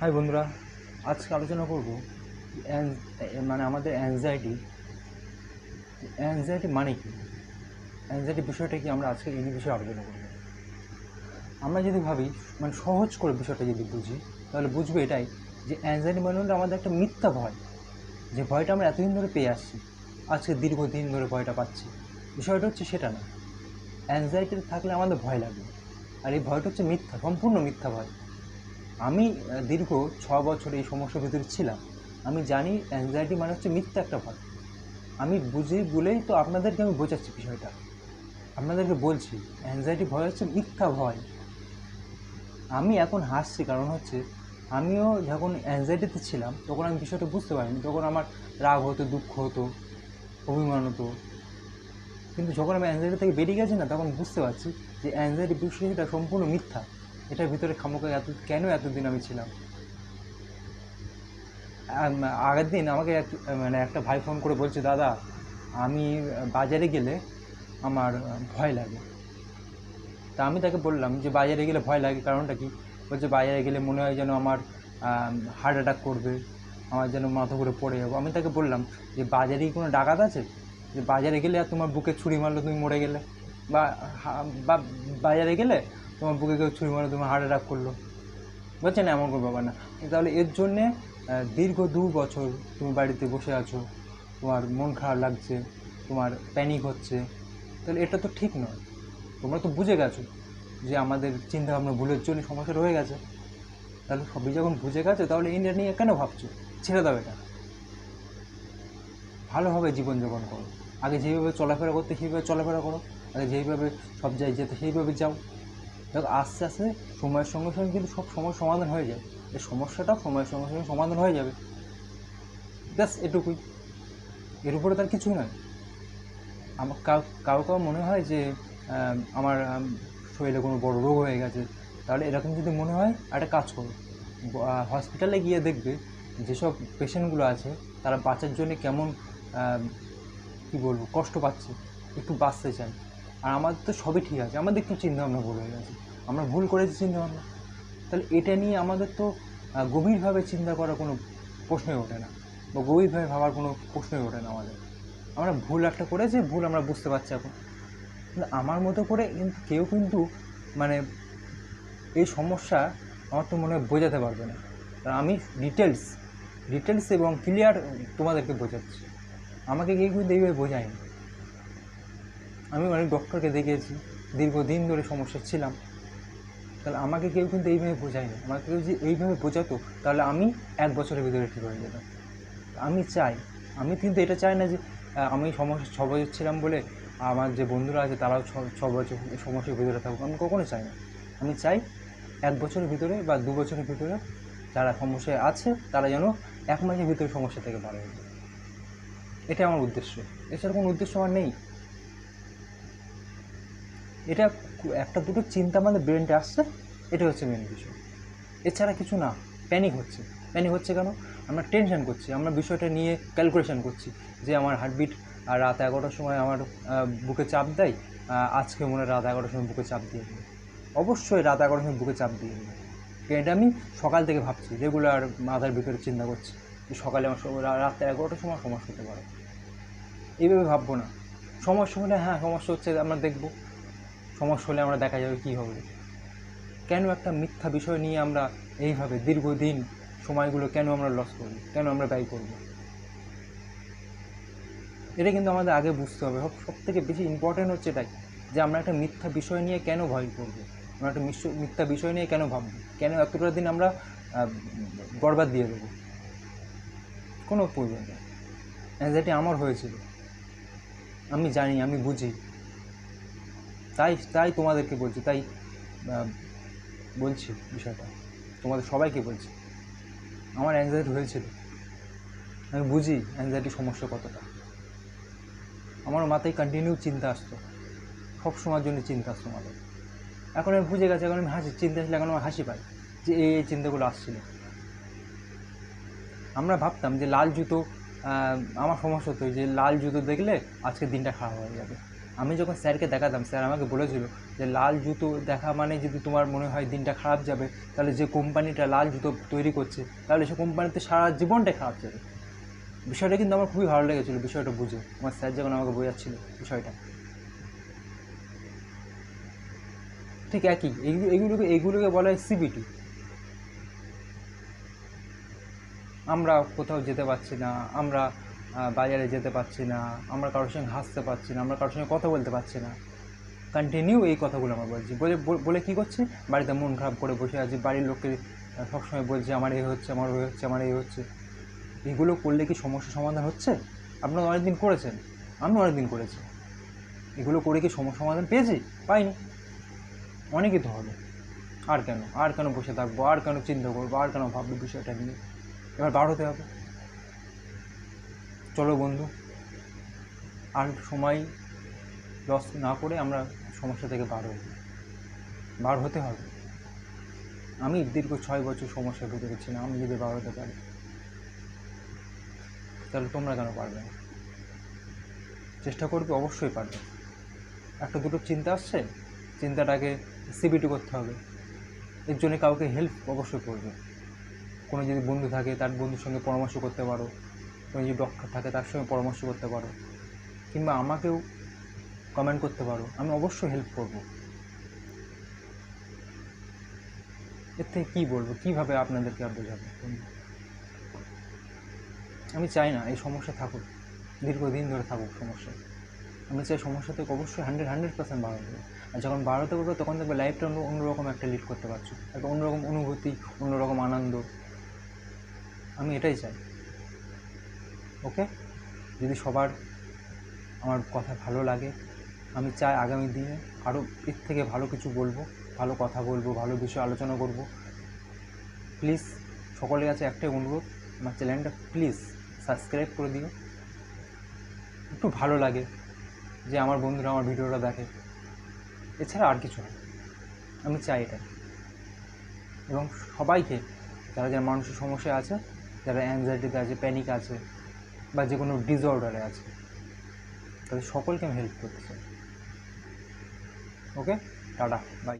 High বন্ধুরা, আজকে আলোচনা করব মানে আমাদের অ্যাংজাইটি অ্যাংজাইটি মানে কি? অ্যাংজাইটি বিষয়টা কি আমরা আজকে এই বিষয়ে আলোচনা করব। আমরা যদি ভাবি মানে সহজ করে বিষয়টা যদি বুঝি, তাহলে বুঝব এটাই যে অ্যাংজাইটি মানে হলো আমাদের একটা মিথ্যা ভয়। যে ভয়টা আমরা এতদিন ধরে পেয়ে আসছি, আজকে দীর্ঘদিন ধরে ভয়টা পাচ্ছি। বিষয়টা হচ্ছে সেটা না। অ্যাংজাইটি থাকলে আমাদের ভয় লাগবে আর এই ভয়টা হচ্ছে মিথ্যা, সম্পূর্ণ মিথ্যা ভয়। আমি দীর্ঘ ছ বছর এই সমস্যার ভিতরে ছিলাম। আমি জানি অ্যাংজাইটি মানে হচ্ছে মিথ্যা একটা ভয়। আমি বুঝি বলেই তো আপনাদেরকে আমি বোঝাচ্ছি বিষয়টা। আপনাদেরকে বলছি অ্যাংজাইটি ভয় হচ্ছে মিথ্যা ভয়। আমি এখন হাসছি, কারণ হচ্ছে আমিও যখন অ্যাংজাইটিতে ছিলাম, তখন আমি বিষয়টা বুঝতে পারিনি। তখন আমার রাগ হতো, দুঃখ হতো, অভিমান হতো। কিন্তু যখন আমি অ্যাংজাইটি থেকে বেরিয়ে গেছি না, তখন বুঝতে পারছি যে অ্যাংজাইটি বিষয়টা সম্পূর্ণ মিথ্যা। এটার ভিতরে খামোকা এত, কেন এতদিন আমি ছিলাম? আগের দিন আমাকে মানে একটা ভাই ফোন করে বলছে, দাদা, আমি বাজারে গেলে আমার ভয় লাগে। তা আমি তাকে বললাম যে, বাজারে গেলে ভয় লাগে, কারণটা কি? বলছে, বাজারে গেলে মনে হয় যেন আমার হার্ট অ্যাটাক করবে, আমার যেন মাথা ঘুরে পড়ে যাব। আমি তাকে বললাম যে, বাজারে কি কোনো ডাকাত আছে? যে, বাজারে গেলে আর তোমার বুকে ছুরি মারলো তুমি মরে গেলে? বা বাজারে গেলে তোমার বুকে কেউ ছুরি মারলো তোমার হার্ট অ্যাটাক করল। বলছে না এমন কোনো ব্যাপার না। তাহলে এর জন্যে দীর্ঘ দু বছর তুমি বাড়িতে বসে আছো। তোমার মন খারাপ লাগছে, তোমার প্যানিক হচ্ছে। তাহলে এটা তো ঠিক নয়। তোমরা তো বুঝে গেছো যে আমাদের চিন্তা ভাবনা ভুলের জন্য সমস্যা রয়ে গেছে। তাহলে সবই যখন বুঝে গেছো, তাহলে এটা নিয়ে কেন ভাবছ? ছেড়ে দাও এটা। ভালোভাবে জীবনযাপন করো। আগে যেভাবে চলাফেরা করতে, সেইভাবে চলাফেরা করো। আগে যেইভাবে সব জায়গায় যেতে, সেইভাবে যাও। দেখো, আস্তে আস্তে সময়ের সঙ্গে সঙ্গে কিন্তু সব সময় সমাধান হয়ে যায়। এই সমস্যাটাও সময়ের সঙ্গে সঙ্গে সমাধান হয়ে যাবে। ব্যাস, এটুকুই। এর উপরে তার কিছুই নয়। আমার কাউ কাউ মনে হয় যে আমার শরীরে কোনো বড় রোগ হয়ে গেছে। তাহলে এরকম যদি মনে হয়, একটা কাজ করো। হসপিটালে গিয়ে দেখবে যেসব পেশেন্টগুলো আছে, তারা বাঁচার জন্য কেমন কী বলব, কষ্ট পাচ্ছে। একটু বাঁচতে চায়। আর আমাদের তো সবই ঠিক আছে। আমাদের একটু চিন্তাভাবনা ভুল হয়ে গেছে। আমরা ভুল করেছি চিন্তাভাবনা। তাহলে এটা নিয়ে আমাদের তো গভীরভাবে চিন্তা করার কোনো প্রশ্নই ওঠে না। বা গভীরভাবে ভাবার কোনো প্রশ্নই ওঠে না আমাদের। আমরা ভুল একটা করেছি, ভুল আমরা বুঝতে পারছি এখন। কিন্তু আমার মতো করে কিন্তু কেউ কিন্তু মানে এই সমস্যা আমার তো মনে হয় বোঝাতে পারবে না। আমি ডিটেলস ডিটেলস এবং ক্লিয়ার তোমাদেরকে বোঝাচ্ছি। আমাকে কেউ কিন্তু এইভাবে বোঝায়নি। আমি অনেক ডক্টরকে দেখিয়েছি, দীর্ঘদিন ধরে সমস্যা ছিলাম। তাহলে আমাকে কেউ কিন্তু এইভাবে বোঝায়নি। আমাকে কেউ যদি এইভাবে বোঝাতো, তাহলে আমি এক বছরের ভিতরে ঠিক হয়ে যেতাম। আমি চাই, আমি কিন্তু এটা চাই না যে আমি সমস্যা ছ বছর ছিলাম বলে আমার যে বন্ধুরা আছে, তারাও ছ বছর সমস্যার ভিতরে থাকুক। আমি কখনো চাই না। আমি চাই এক বছরের ভিতরে বা দু বছরের ভিতরে যারা সমস্যায় আছে, তারা যেন এক মাসের ভিতরে সমস্যা থেকে যায়। এটা আমার উদ্দেশ্য। এছাড়া কোনো উদ্দেশ্য আমার নেই। এটা একটা দুটো চিন্তা আমাদের ব্রেনটা আসছে, এটা হচ্ছে মেন বিষয়। এছাড়া কিছু না প্যানিক হচ্ছে। প্যানিক হচ্ছে কেন? আমরা টেনশন করছি, আমরা বিষয়টা নিয়ে ক্যালকুলেশন করছি যে আমার হার্টবিট রাত এগারোটার সময় আমার বুকে চাপ দেয় আজকে মনে রাত এগারোটার সময় বুকে চাপ দিয়ে দেবে অবশ্যই রাত এগারোটার সময় বুকে চাপ দিয়ে দেবে এটা আমি সকাল থেকে ভাবছি রেগুলার মাথার ভিতরে চিন্তা করছি যে সকালে আমার রাত এগারোটার সময় সমস্যা হতে পারে। এইভাবে ভাববো না। সমস্যা হলে হ্যাঁ সমস্যা হচ্ছে আমরা দেখব। সমস্যা হলে আমরা দেখা যাবে কী হবে। কেন একটা মিথ্যা বিষয় নিয়ে আমরা এইভাবে দীর্ঘদিন সময়গুলো কেন আমরা লস করব কেন আমরা ব্যয় করব? এটা কিন্তু আমাদের আগে বুঝতে হবে। সব থেকে বেশি ইম্পর্টেন্ট হচ্ছে এটাই যে আমরা একটা মিথ্যা বিষয় নিয়ে কেন ভয় করব? আমরা একটা মিথ্যা বিষয় নিয়ে কেন ভাববো? কেন এতটা দিন আমরা বরবাদ দিয়ে দেবো? কোনো প্রয়োজন নেই। অ্যাংজাইটি আমার হয়েছিল। আমি জানি, আমি বুঝি। তাই তাই তোমাদেরকে বলছি, তাই বলছি বিষয়টা। তোমাদের সবাইকে বলছি। আমার অ্যাংজাইটি হয়েছিল। আমি বুঝি অ্যাংজাইটি সমস্যা কতটা। আমার মাথায় কন্টিনিউ চিন্তা আসতো। সব সময়ের জন্য চিন্তা আসতো আমাদের এখন আমি বুঝে গেছি, এখন আমি হাসি, চিন্তা আসলে এখন আমার হাসি পাই যে এই এই চিন্তাগুলো আসছিল। আমরা ভাবতাম যে লাল জুতো আমার সমস্যা হতো যে লাল জুতো দেখলে আজকে দিনটা খারাপ হয়ে যাবে। আমি যখন স্যারকে দেখাতাম, স্যার আমাকে বলেছিল যে লাল জুতো দেখা মানে যদি তোমার মনে হয় দিনটা খারাপ যাবে, তাহলে যে কোম্পানিটা লাল জুতো তৈরি করছে, তাহলে সে কোম্পানিতে সারা জীবনটাই খারাপ যাবে। বিষয়টা কিন্তু আমার খুবই ভালো লেগেছিলো, বিষয়টা বুঝে। আমার স্যার যখন আমাকে বোঝাচ্ছিল বিষয়টা। ঠিক একই এগুলো এগুলোকে এগুলোকে বলা হয় সিবিটি আমরা কোথাও যেতে পারছি না, আমরা বাজারে যেতে পারছি না, আমরা কারোর সঙ্গে হাসতে পারছি না, আমরা কারোর সঙ্গে কথা বলতে পারছি না। কন্টিনিউ এই কথাগুলো আমরা বলছি। বলে বলে কী করছি? বাড়িতে মন খারাপ করে বসে আছি, বাড়ির লোককে সবসময় বলছি, আমার এই হচ্ছে, আমার ওই হচ্ছে, আমার এই হচ্ছে। এগুলো করলে কি সমস্যা সমাধান হচ্ছে? আপনারা অনেকদিন করেছেন। আমি অনেকদিন করেছি। এগুলো করে কি সমস্যা সমাধান পেয়েছি? পাইনি। অনেকই তো হবে। আর কেন? আর কেন বসে থাকব? আর কেন চিন্তা করব? আর কেন ভাববো বিষয়টা নিয়ে? এবার বার হতে হবে। চলো বন্ধু। আর সময় লস না করে আমরা সমস্যা থেকে বার হই। বার হতে হবে। আমি দীর্ঘ ছয় বছর সমস্যার ভিতরে ছিলাম আমি যদি বার হতে পারি, তাহলে তোমরা কেন পারবে না? চেষ্টা করবে অবশ্যই পারবে। একটা দুটো চিন্তা আসছে, চিন্তাটাকে সিবিটি করতে হবে। এর জন্য কাউকে হেল্প অবশ্যই করবে। কোনো যদি বন্ধু থাকে, তার বন্ধুর সঙ্গে পরামর্শ করতে পারো। কোনো যদি ডক্টর থাকে, তার সঙ্গে পরামর্শ করতে পারো। কিংবা আমাকেও কমেন্ট করতে পারো। আমি অবশ্যই হেল্প করব। এর থেকে কী বলব? কীভাবে আপনাদেরকে আর বোঝাবো? আমি চাই না এই সমস্যা থাকুক, দীর্ঘদিন ধরে থাকুক সমস্যা। আমি চাই সমস্যা থেকে অবশ্যই হান্ড্রেড হান্ড্রেড পার্সেন্ট বাড়াতে আর যখন বাড়াতে পারবে, তখন দেখবে লাইফটা অন্য, অন্যরকম একটা লিড করতে পারছ। একটা অন্যরকম অনুভূতি, অন্যরকম আনন্দ। আমি এটাই চাই। ওকে? যদি সবার আমার কথা ভালো লাগে, আমি চাই আগামী দিনে আরও এর থেকে ভালো কিছু বলব, ভালো কথা বলব, ভালো বিষয় আলোচনা করব। প্লিজ সকলের কাছে একটাই অনুরোধ, আমার চ্যানেলটা প্লিজ সাবস্ক্রাইব করে দিও। একটু ভালো লাগে যে আমার বন্ধুরা আমার ভিডিওটা দেখে। এছাড়া আর কিছু না। আমি চাই এটা। এবং সবাইকে, যারা যারা মানসিক সমস্যা আছে, যারা অ্যাংজাইটিতে আছে প্যানিক আছে বা যে কোনো ডিসঅর্ডারে আছে তাদের সকলকে আমি হেল্প করতে চাই ওকে টাটা বাই